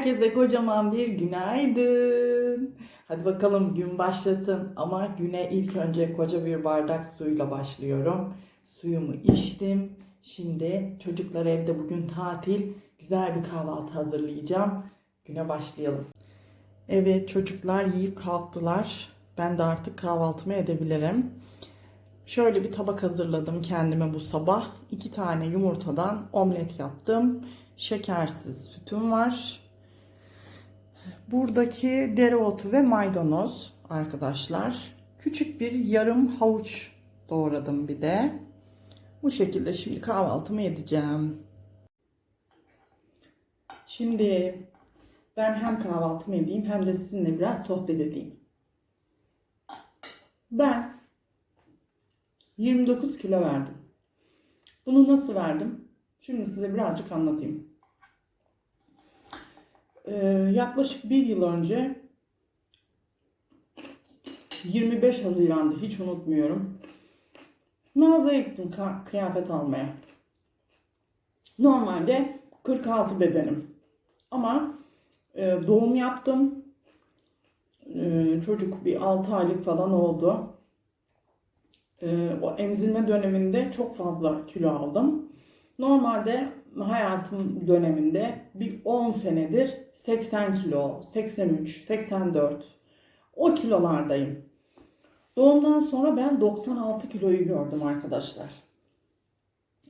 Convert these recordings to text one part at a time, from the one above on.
Herkese kocaman bir günaydın. Hadi bakalım gün başlasın ama güne ilk önce koca bir bardak suyla başlıyorum. Suyumu içtim. Şimdi çocuklar evde bugün tatil. Güzel bir kahvaltı hazırlayacağım. Güne başlayalım. Evet çocuklar yiyip kalktılar. Ben de artık kahvaltımı edebilirim. Şöyle bir tabak hazırladım kendime bu sabah. İki tane yumurtadan omlet yaptım. Şekersiz sütüm var. Buradaki dereotu ve maydanoz arkadaşlar. Küçük bir yarım havuç doğradım bir de. Bu şekilde şimdi kahvaltımı edeceğim. Şimdi ben hem kahvaltımı edeyim hem de sizinle biraz sohbet edeyim. Ben 29 kilo verdim. Bunu nasıl verdim? Şimdi size birazcık anlatayım. Ee, yaklaşık bir yıl önce 25 Haziran'da hiç unutmuyorum. Mağazaya gittim kıyafet almaya. Normalde 46 bedenim. Ama e, doğum yaptım. E, çocuk bir 6 aylık falan oldu. E, o emzirme döneminde çok fazla kilo aldım. Normalde hayatım döneminde bir 10 senedir 80 kilo, 83, 84 o kilolardayım. Doğumdan sonra ben 96 kiloyu gördüm arkadaşlar.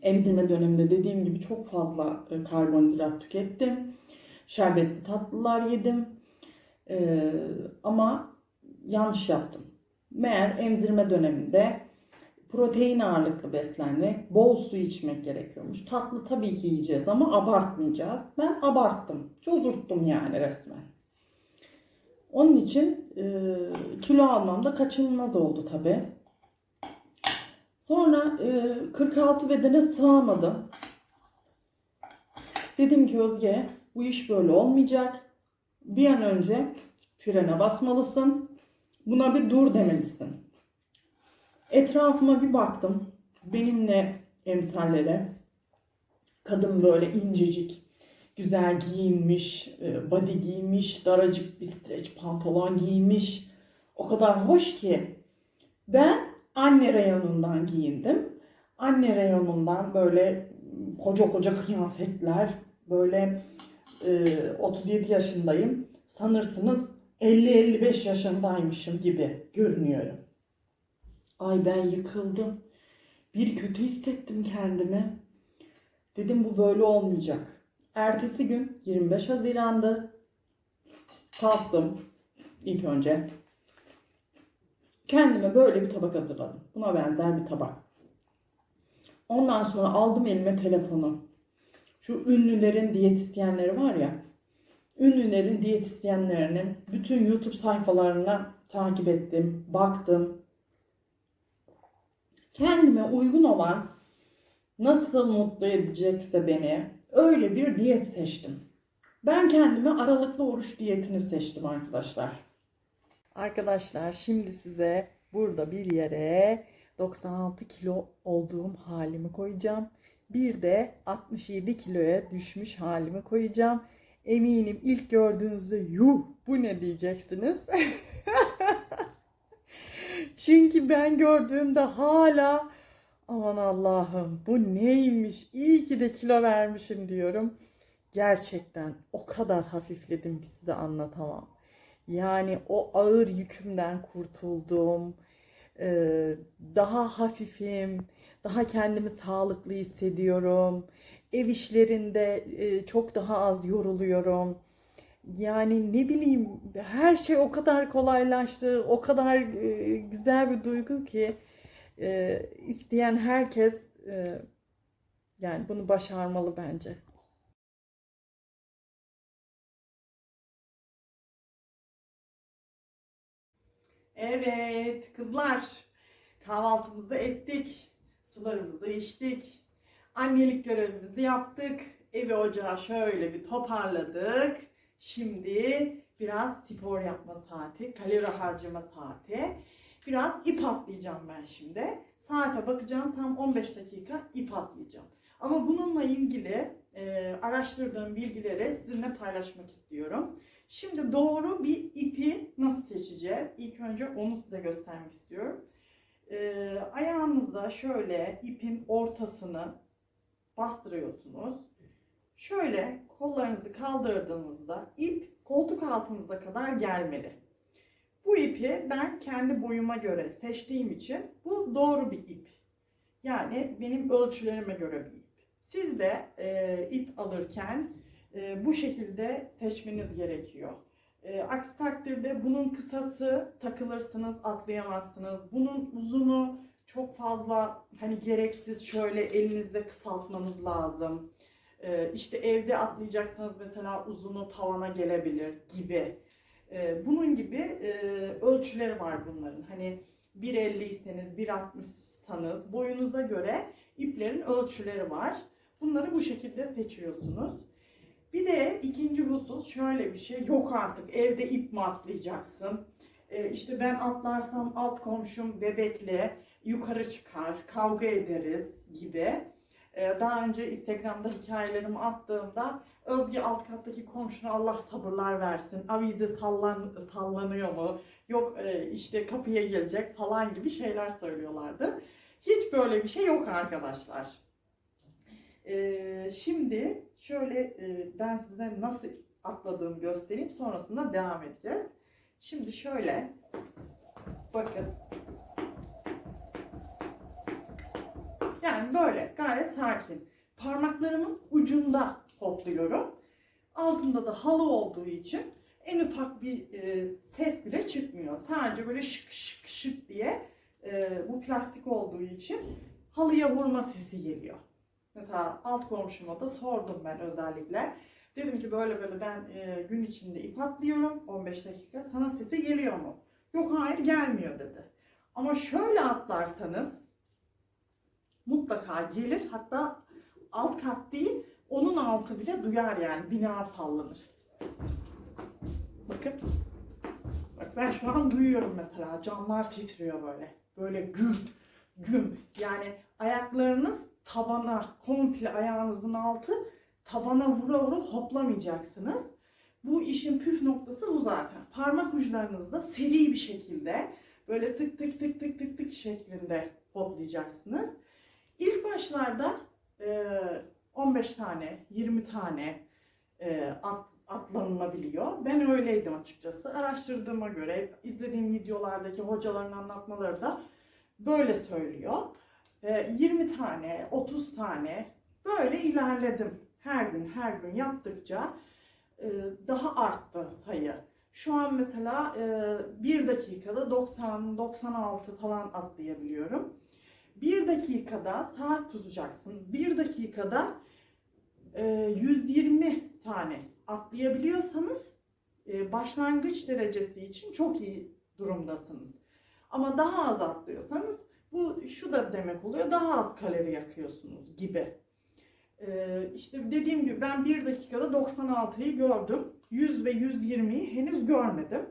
Emzirme döneminde dediğim gibi çok fazla e, karbonhidrat tükettim. Şerbetli tatlılar yedim. Ee, ama yanlış yaptım. Meğer emzirme döneminde protein ağırlıklı beslenmek, bol su içmek gerekiyormuş. Tatlı tabii ki yiyeceğiz ama abartmayacağız. Ben abarttım. Çozurttum yani resmen. Onun için e, kilo almam da kaçınılmaz oldu tabii. Sonra e, 46 bedene sığamadım. Dedim ki Özge bu iş böyle olmayacak. Bir an önce frene basmalısın. Buna bir dur demelisin. Etrafıma bir baktım. Benimle emsallere. Kadın böyle incecik, güzel giyinmiş, e, body giymiş, daracık bir streç pantolon giymiş. O kadar hoş ki. Ben anne reyonundan giyindim. Anne reyonundan böyle koca koca kıyafetler, böyle e, 37 yaşındayım. Sanırsınız 50-55 yaşındaymışım gibi görünüyorum. Ay ben yıkıldım. Bir kötü hissettim kendimi. Dedim bu böyle olmayacak. Ertesi gün 25 Haziran'dı. Kalktım ilk önce. Kendime böyle bir tabak hazırladım. Buna benzer bir tabak. Ondan sonra aldım elime telefonu. Şu ünlülerin diyetisyenleri var ya. Ünlülerin diyetisyenlerinin bütün YouTube sayfalarına takip ettim, baktım, kendime uygun olan nasıl mutlu edecekse beni öyle bir diyet seçtim. Ben kendime aralıklı oruç diyetini seçtim arkadaşlar. Arkadaşlar şimdi size burada bir yere 96 kilo olduğum halimi koyacağım. Bir de 67 kiloya düşmüş halimi koyacağım. Eminim ilk gördüğünüzde yuh bu ne diyeceksiniz. Çünkü ben gördüğümde hala aman Allah'ım bu neymiş iyi ki de kilo vermişim diyorum. Gerçekten o kadar hafifledim ki size anlatamam. Yani o ağır yükümden kurtuldum. Ee, daha hafifim, daha kendimi sağlıklı hissediyorum. Ev işlerinde e, çok daha az yoruluyorum. Yani ne bileyim her şey o kadar kolaylaştı, o kadar e, güzel bir duygu ki e, isteyen herkes e, yani bunu başarmalı bence. Evet kızlar kahvaltımızı ettik, sularımızı içtik, annelik görevimizi yaptık, evi ocağı şöyle bir toparladık. Şimdi biraz spor yapma saati, kalori harcama saati. Biraz ip atlayacağım ben şimdi. Saate bakacağım tam 15 dakika ip atlayacağım. Ama bununla ilgili e, araştırdığım bilgileri sizinle paylaşmak istiyorum. Şimdi doğru bir ipi nasıl seçeceğiz? İlk önce onu size göstermek istiyorum. E, ayağınızda şöyle ipin ortasını bastırıyorsunuz. Şöyle kollarınızı kaldırdığınızda ip koltuk altınıza kadar gelmeli. Bu ipi ben kendi boyuma göre seçtiğim için bu doğru bir ip. Yani benim ölçülerime göre bir ip. Siz de e, ip alırken e, bu şekilde seçmeniz gerekiyor. E, aksi takdirde bunun kısası takılırsınız, atlayamazsınız. Bunun uzunu çok fazla hani gereksiz şöyle elinizde kısaltmanız lazım. E, işte evde atlayacaksınız mesela uzunu tavana gelebilir gibi. E, bunun gibi e, ölçüleri var bunların. Hani 1.50'yseniz, 1.60'sanız boyunuza göre iplerin ölçüleri var. Bunları bu şekilde seçiyorsunuz. Bir de ikinci husus şöyle bir şey. Yok artık evde ip mi atlayacaksın? Ee, işte ben atlarsam alt komşum bebekle yukarı çıkar, kavga ederiz gibi. Ee, daha önce Instagram'da hikayelerimi attığımda Özge alt kattaki komşuna Allah sabırlar versin. Avize sallan, sallanıyor mu? Yok e, işte kapıya gelecek falan gibi şeyler söylüyorlardı. Hiç böyle bir şey yok arkadaşlar. Ee, şimdi şöyle e, ben size nasıl atladığımı göstereyim. Sonrasında devam edeceğiz. Şimdi şöyle bakın. Böyle gayet sakin. Parmaklarımın ucunda hopluyorum. Altımda da halı olduğu için en ufak bir e, ses bile çıkmıyor. Sadece böyle şık şık şık diye e, bu plastik olduğu için halıya vurma sesi geliyor. Mesela alt komşuma da sordum ben özellikle. Dedim ki böyle böyle ben e, gün içinde ip atlıyorum 15 dakika sana sesi geliyor mu? Yok hayır gelmiyor dedi. Ama şöyle atlarsanız mutlaka gelir hatta alt kat değil onun altı bile duyar yani bina sallanır. Bakın. Bak ben şu an duyuyorum mesela camlar titriyor böyle. Böyle güm güm yani ayaklarınız tabana komple ayağınızın altı tabana vura vura hoplamayacaksınız. Bu işin püf noktası bu zaten. Parmak uçlarınızda seri bir şekilde böyle tık tık tık tık tık tık şeklinde hoplayacaksınız. İlk başlarda e, 15 tane, 20 tane e, at, atlanılabiliyor. Ben öyleydim açıkçası. Araştırdığıma göre, izlediğim videolardaki hocaların anlatmaları da böyle söylüyor. E, 20 tane, 30 tane böyle ilerledim. Her gün, her gün yaptıkça e, daha arttı sayı. Şu an mesela e, 1 dakikada 90-96 falan atlayabiliyorum. 1 dakikada saat tutacaksınız. 1 dakikada e, 120 tane atlayabiliyorsanız e, başlangıç derecesi için çok iyi durumdasınız. Ama daha az atlıyorsanız bu şu da demek oluyor daha az kalori yakıyorsunuz gibi. E, işte dediğim gibi ben 1 dakikada 96'yı gördüm. 100 ve 120'yi henüz görmedim.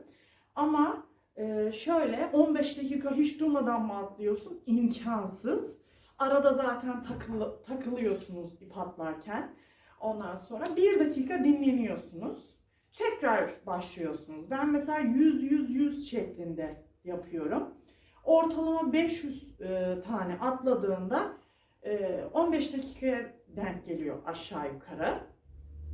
Ama ee, şöyle 15 dakika hiç durmadan mı atlıyorsun? İmkansız. Arada zaten takılı, takılıyorsunuz ip atlarken. Ondan sonra bir dakika dinleniyorsunuz. Tekrar başlıyorsunuz. Ben mesela 100-100-100 şeklinde yapıyorum. Ortalama 500 e, tane atladığında e, 15 dakikaya denk geliyor aşağı yukarı.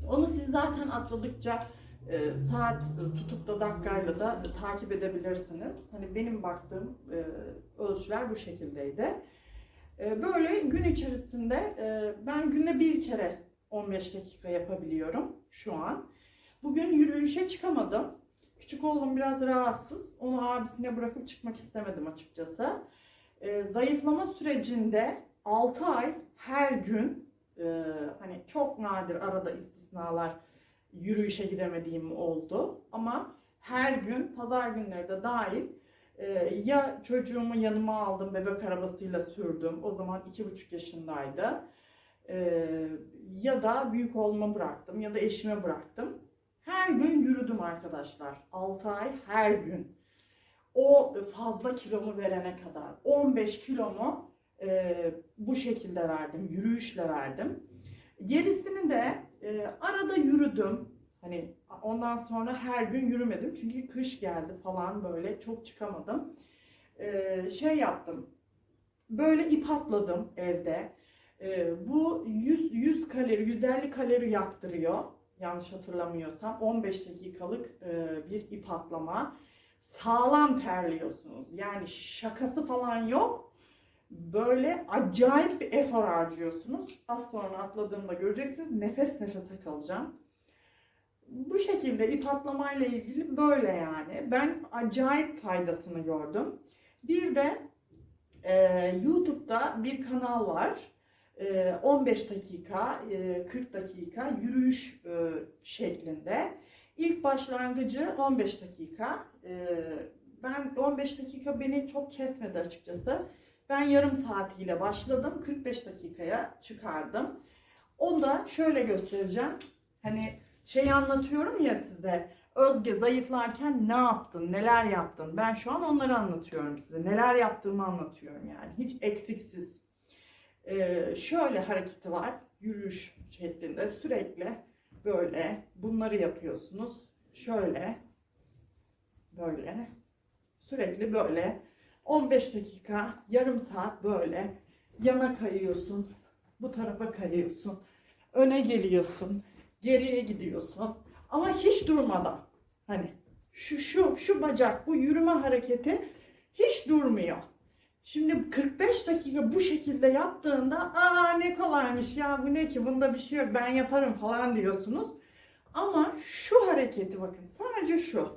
Onu siz zaten atladıkça e, saat tutup da dakikayla da takip edebilirsiniz. Hani benim baktığım e, ölçüler bu şekildeydi. E, böyle gün içerisinde e, ben günde bir kere 15 dakika yapabiliyorum şu an. Bugün yürüyüşe çıkamadım. Küçük oğlum biraz rahatsız. Onu abisine bırakıp çıkmak istemedim açıkçası. E, zayıflama sürecinde 6 ay her gün e, hani çok nadir arada istisnalar yürüyüşe gidemediğim oldu. Ama her gün pazar günleri de dahil e, ya çocuğumu yanıma aldım bebek arabasıyla sürdüm. O zaman iki buçuk yaşındaydı. E, ya da büyük oğluma bıraktım ya da eşime bıraktım. Her gün yürüdüm arkadaşlar. 6 ay her gün. O fazla kilomu verene kadar. 15 kilomu e, bu şekilde verdim. Yürüyüşle verdim. Gerisini de e, arada yürüdüm. Hani ondan sonra her gün yürümedim. Çünkü kış geldi falan böyle çok çıkamadım. E, şey yaptım. Böyle ip atladım evde. E, bu 100, 100 kalori, 150 kalori yaktırıyor. Yanlış hatırlamıyorsam 15 dakikalık e, bir ip atlama. Sağlam terliyorsunuz. Yani şakası falan yok. Böyle acayip bir efor harcıyorsunuz. Az sonra atladığımda göreceksiniz. Nefes nefese kalacağım. Bu şekilde ip atlamayla ilgili böyle yani. Ben acayip faydasını gördüm. Bir de e, YouTube'da bir kanal var. E, 15 dakika, e, 40 dakika yürüyüş e, şeklinde. İlk başlangıcı 15 dakika. E, ben 15 dakika beni çok kesmedi açıkçası. Ben yarım saatiyle başladım. 45 dakikaya çıkardım. Onu da şöyle göstereceğim. Hani şey anlatıyorum ya size. Özge zayıflarken ne yaptın, neler yaptın? Ben şu an onları anlatıyorum size. Neler yaptığımı anlatıyorum yani. Hiç eksiksiz. Ee, şöyle hareketi var. Yürüyüş şeklinde sürekli böyle bunları yapıyorsunuz. Şöyle böyle sürekli böyle 15 dakika, yarım saat böyle yana kayıyorsun, bu tarafa kayıyorsun, öne geliyorsun, geriye gidiyorsun ama hiç durmadan. Hani şu şu şu bacak bu yürüme hareketi hiç durmuyor. Şimdi 45 dakika bu şekilde yaptığında aa ne kolaymış ya bu ne ki bunda bir şey yok ben yaparım falan diyorsunuz. Ama şu hareketi bakın sadece şu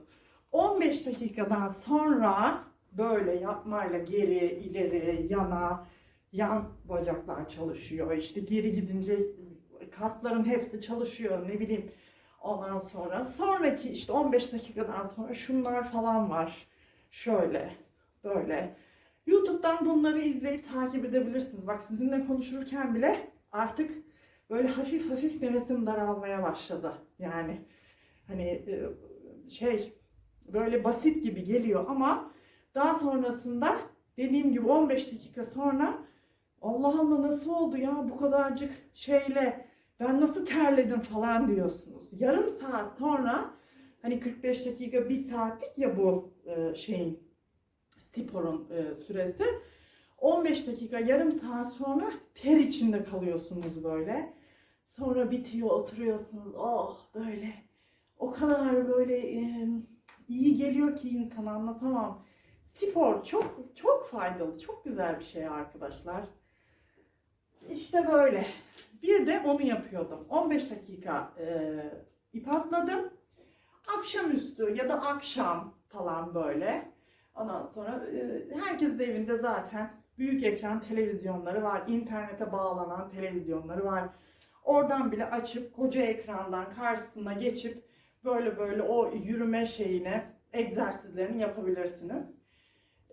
15 dakikadan sonra böyle yapmayla geri, ileri, yana, yan bacaklar çalışıyor. İşte geri gidince kasların hepsi çalışıyor ne bileyim. Ondan sonra sonraki işte 15 dakikadan sonra şunlar falan var. Şöyle, böyle. YouTube'dan bunları izleyip takip edebilirsiniz. Bak sizinle konuşurken bile artık böyle hafif hafif nefesim daralmaya başladı. Yani hani e, şey böyle basit gibi geliyor ama daha sonrasında dediğim gibi 15 dakika sonra Allah Allah nasıl oldu ya bu kadarcık şeyle ben nasıl terledim falan diyorsunuz. Yarım saat sonra hani 45 dakika bir saatlik ya bu e, şeyin sporun e, süresi. 15 dakika yarım saat sonra ter içinde kalıyorsunuz böyle. Sonra bitiyor oturuyorsunuz. Oh böyle o kadar böyle iyi geliyor ki insana anlatamam. Spor çok çok faydalı, çok güzel bir şey arkadaşlar. İşte böyle. Bir de onu yapıyordum. 15 dakika e, ip atladım. Akşamüstü ya da akşam falan böyle. Ondan sonra e, herkes de evinde zaten büyük ekran televizyonları var. İnternete bağlanan televizyonları var. Oradan bile açıp koca ekrandan karşısına geçip böyle böyle o yürüme şeyine egzersizlerini yapabilirsiniz.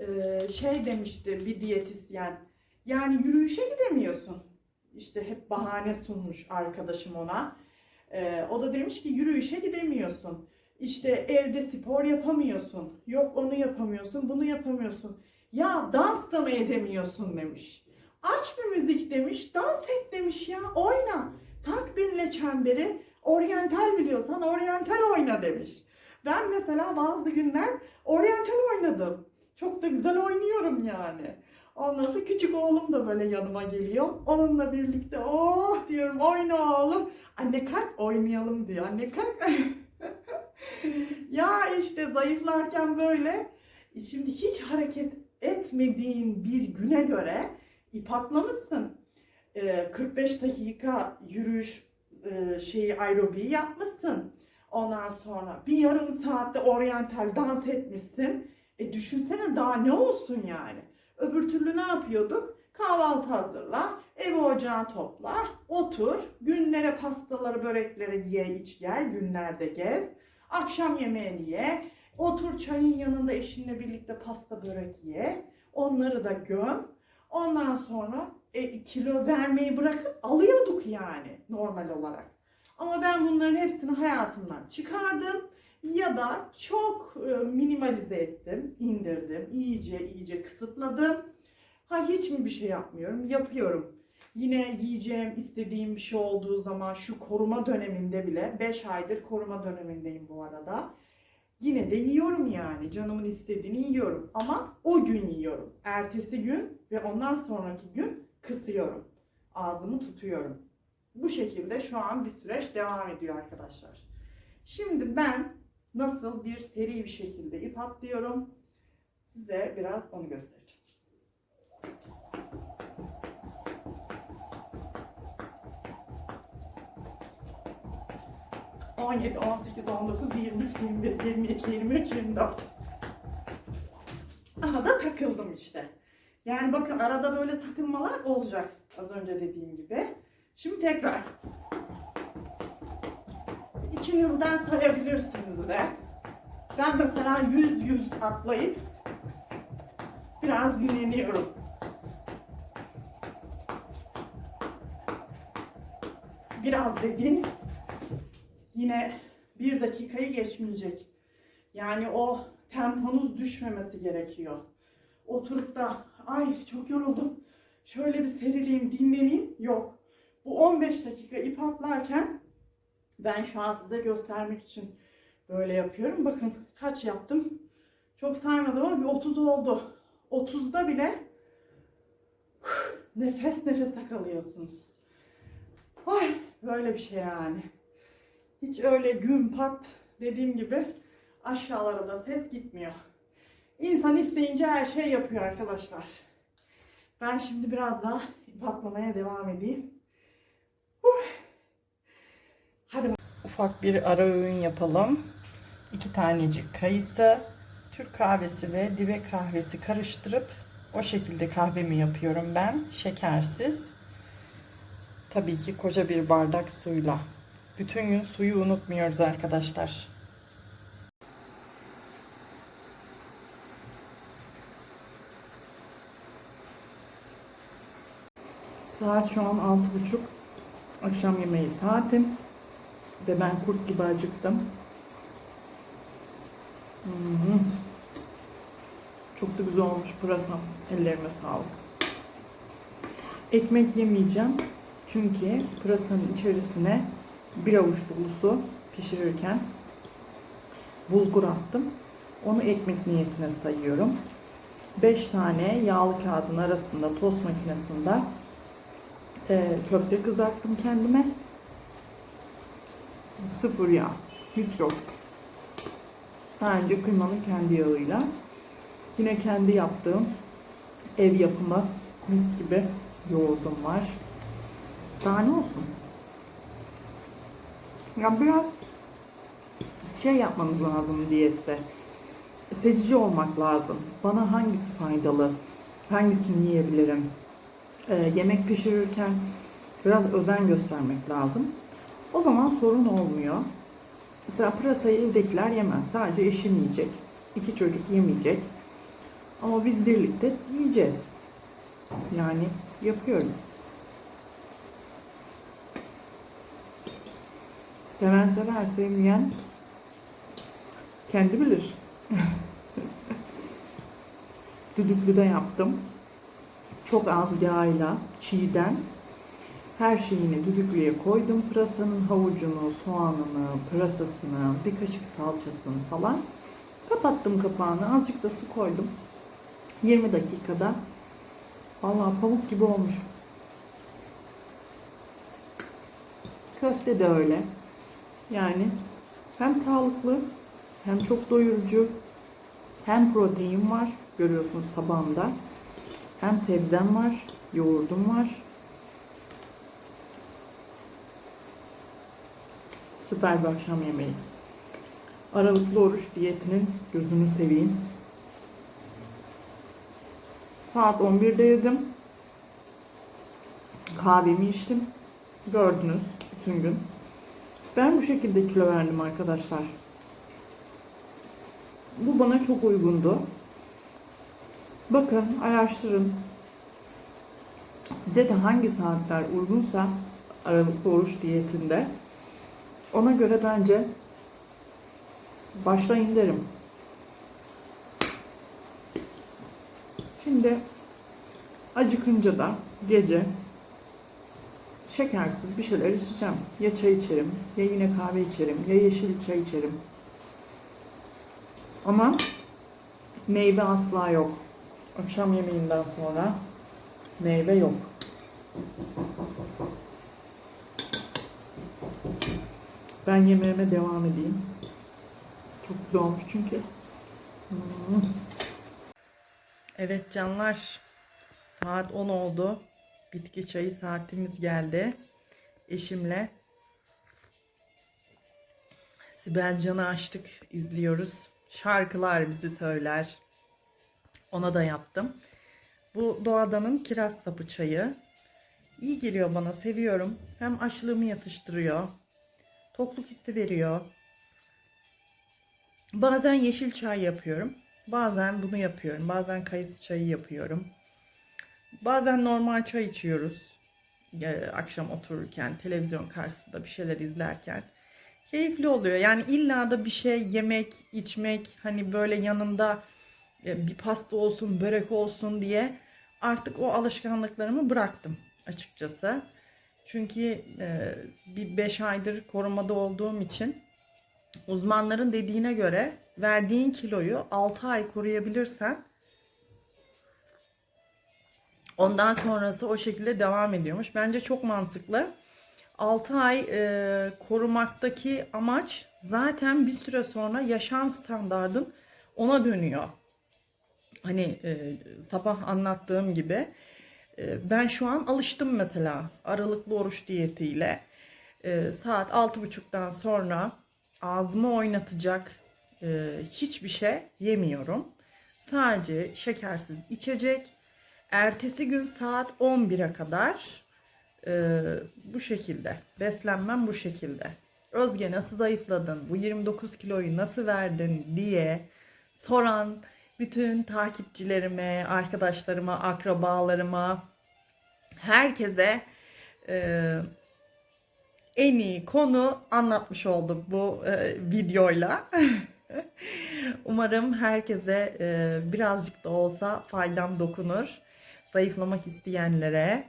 Ee, şey demişti bir diyetisyen. Yani yürüyüşe gidemiyorsun. İşte hep bahane sunmuş arkadaşım ona. Ee, o da demiş ki yürüyüşe gidemiyorsun. İşte evde spor yapamıyorsun. Yok onu yapamıyorsun, bunu yapamıyorsun. Ya dans da mı edemiyorsun demiş. Aç bir müzik demiş, dans et demiş ya, oyna. Tak benimle çemberi, oryantal biliyorsan oryantal oyna demiş. Ben mesela bazı günler oryantal oynadım. Çok da güzel oynuyorum yani. Ondan sonra küçük oğlum da böyle yanıma geliyor. Onunla birlikte oh diyorum oyna oğlum. Anne kalk oynayalım diyor. Anne kalk. ya işte zayıflarken böyle. Şimdi hiç hareket etmediğin bir güne göre ip atlamışsın. Ee, 45 dakika yürüyüş e, şeyi aerobiği yapmışsın. Ondan sonra bir yarım saatte oryantal dans etmişsin. E düşünsene daha ne olsun yani. Öbür türlü ne yapıyorduk? Kahvaltı hazırla, evi ocağı topla, otur, günlere pastaları, börekleri ye iç gel, günlerde gez. Akşam yemeğini ye, otur çayın yanında eşinle birlikte pasta börek ye. Onları da göm. Ondan sonra e, kilo vermeyi bırakıp alıyorduk yani normal olarak. Ama ben bunların hepsini hayatımdan çıkardım ya da çok e, minimalize ettim, indirdim, iyice iyice kısıtladım. Ha hiç mi bir şey yapmıyorum? Yapıyorum. Yine yiyeceğim, istediğim bir şey olduğu zaman şu koruma döneminde bile 5 aydır koruma dönemindeyim bu arada. Yine de yiyorum yani. Canımın istediğini yiyorum. Ama o gün yiyorum. Ertesi gün ve ondan sonraki gün kısıyorum. Ağzımı tutuyorum. Bu şekilde şu an bir süreç devam ediyor arkadaşlar. Şimdi ben nasıl bir seri bir şekilde ip atlıyorum size biraz onu göstereceğim. 17, 18, 19, 20, 21, 22, 23, 24. Aha da takıldım işte. Yani bakın arada böyle takılmalar olacak. Az önce dediğim gibi. Şimdi tekrar. İçinizden sayabilirsiniz de. Ben mesela 100-100 atlayıp biraz dinleniyorum. Biraz dediğim yine bir dakikayı geçmeyecek. Yani o temponuz düşmemesi gerekiyor. Oturup da ay çok yoruldum. Şöyle bir serileyim, dinleneyim. Yok. Bu 15 dakika ip atlarken ben şu an size göstermek için böyle yapıyorum. Bakın kaç yaptım. Çok saymadım ama bir 30 oldu. 30'da bile nefes nefese kalıyorsunuz. Ay böyle bir şey yani. Hiç öyle güm pat dediğim gibi aşağılara da ses gitmiyor. İnsan isteyince her şey yapıyor arkadaşlar. Ben şimdi biraz daha patlamaya devam edeyim. Huh. Hadi bak- Ufak bir ara öğün yapalım. İki tanecik kayısı, Türk kahvesi ve dibe kahvesi karıştırıp o şekilde kahvemi yapıyorum ben. Şekersiz. Tabii ki koca bir bardak suyla. Bütün gün suyu unutmuyoruz arkadaşlar. Saat şu an altı buçuk. Akşam yemeği saatim. Ve ben kurt gibi acıktım. Hmm. Çok da güzel olmuş pırasam. Ellerime sağlık. Ekmek yemeyeceğim. Çünkü pırasanın içerisine bir avuç dolusu pişirirken bulgur attım. Onu ekmek niyetine sayıyorum. 5 tane yağlı kağıdın arasında tost makinesinde e, köfte kızarttım kendime. Sıfır yağ. Hiç yok. Sadece kıymanın kendi yağıyla. Yine kendi yaptığım ev yapımı mis gibi yoğurdum var. Daha ne olsun? Ya biraz şey yapmamız lazım diyette. Seçici olmak lazım. Bana hangisi faydalı? Hangisini yiyebilirim? Ee, yemek pişirirken biraz özen göstermek lazım. O zaman sorun olmuyor. Mesela pırasayı evdekiler yemez. Sadece eşim yiyecek. İki çocuk yemeyecek. Ama biz birlikte yiyeceğiz. Yani yapıyorum. Seven sever, sevmeyen kendi bilir. Düdüklüde yaptım. Çok az yağıyla, çiğden her şeyini düdüklüye koydum. Pırasanın havucunu, soğanını, pırasasını, bir kaşık salçasını falan. Kapattım kapağını. Azıcık da su koydum. 20 dakikada. Vallahi pamuk gibi olmuş. Köfte de öyle. Yani hem sağlıklı hem çok doyurucu hem protein var görüyorsunuz tabağımda. Hem sebzem var, yoğurdum var. Süper bir akşam yemeği. Aralıklı oruç diyetinin gözünü seveyim. Saat 11'de yedim. Kahvemi içtim. Gördünüz bütün gün. Ben bu şekilde kilo verdim arkadaşlar. Bu bana çok uygundu. Bakın, araştırın. Size de hangi saatler uygunsa aralıklı oruç diyetinde ona göre bence başlayın derim. Şimdi acıkınca da gece şekersiz bir şeyler içeceğim. Ya çay içerim, ya yine kahve içerim, ya yeşil çay içerim. Ama meyve asla yok. Akşam yemeğinden sonra meyve yok. Ben yemeğime devam edeyim. Çok güzel olmuş çünkü. Hmm. Evet canlar. Saat 10 oldu. Bitki çayı saatimiz geldi. Eşimle Sibel Can'ı açtık, izliyoruz. Şarkılar bizi söyler. Ona da yaptım. Bu doğadanın kiraz sapı çayı. İyi geliyor bana, seviyorum. Hem açlığımı yatıştırıyor. Tokluk hissi veriyor. Bazen yeşil çay yapıyorum. Bazen bunu yapıyorum. Bazen kayısı çayı yapıyorum. Bazen normal çay içiyoruz. Ya, akşam otururken, televizyon karşısında bir şeyler izlerken. Keyifli oluyor. Yani illa da bir şey yemek, içmek, hani böyle yanında e, bir pasta olsun, börek olsun diye artık o alışkanlıklarımı bıraktım açıkçası. Çünkü e, bir 5 aydır korumada olduğum için uzmanların dediğine göre verdiğin kiloyu 6 ay koruyabilirsen ondan sonrası o şekilde devam ediyormuş. Bence çok mantıklı. 6 ay e, korumaktaki amaç zaten bir süre sonra yaşam standardın ona dönüyor. Hani e, sabah anlattığım gibi ben şu an alıştım mesela aralıklı oruç diyetiyle e, saat 6.30'dan sonra ağzımı oynatacak e, hiçbir şey yemiyorum. Sadece şekersiz içecek. Ertesi gün saat 11'e kadar e, bu şekilde. Beslenmem bu şekilde. Özge nasıl zayıfladın? Bu 29 kiloyu nasıl verdin diye soran bütün takipçilerime, arkadaşlarıma, akrabalarıma, herkese e, en iyi konu anlatmış olduk bu e, videoyla. Umarım herkese e, birazcık da olsa faydam dokunur. Zayıflamak isteyenlere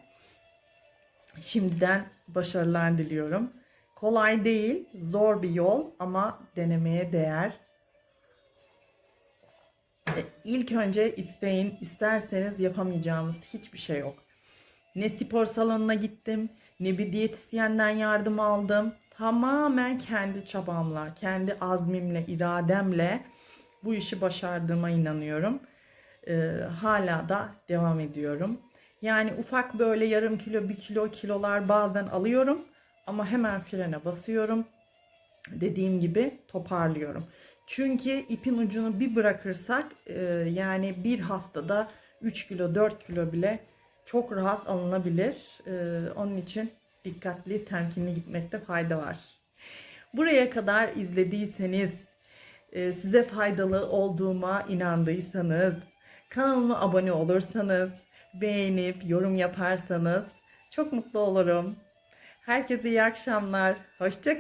şimdiden başarılar diliyorum. Kolay değil, zor bir yol ama denemeye değer. E, İlk önce isteyin, isterseniz yapamayacağımız hiçbir şey yok. Ne spor salonuna gittim, ne bir diyetisyenden yardım aldım. Tamamen kendi çabamla, kendi azmimle, irademle bu işi başardığıma inanıyorum. Ee, hala da devam ediyorum. Yani ufak böyle yarım kilo, bir kilo kilolar bazen alıyorum. Ama hemen frene basıyorum. Dediğim gibi toparlıyorum. Çünkü ipin ucunu bir bırakırsak e, yani bir haftada 3 kilo 4 kilo bile çok rahat alınabilir. Ee, onun için dikkatli, temkinli gitmekte fayda var. Buraya kadar izlediyseniz, e, size faydalı olduğuma inandıysanız, kanalıma abone olursanız, beğenip yorum yaparsanız çok mutlu olurum. Herkese iyi akşamlar. Hoşçakalın.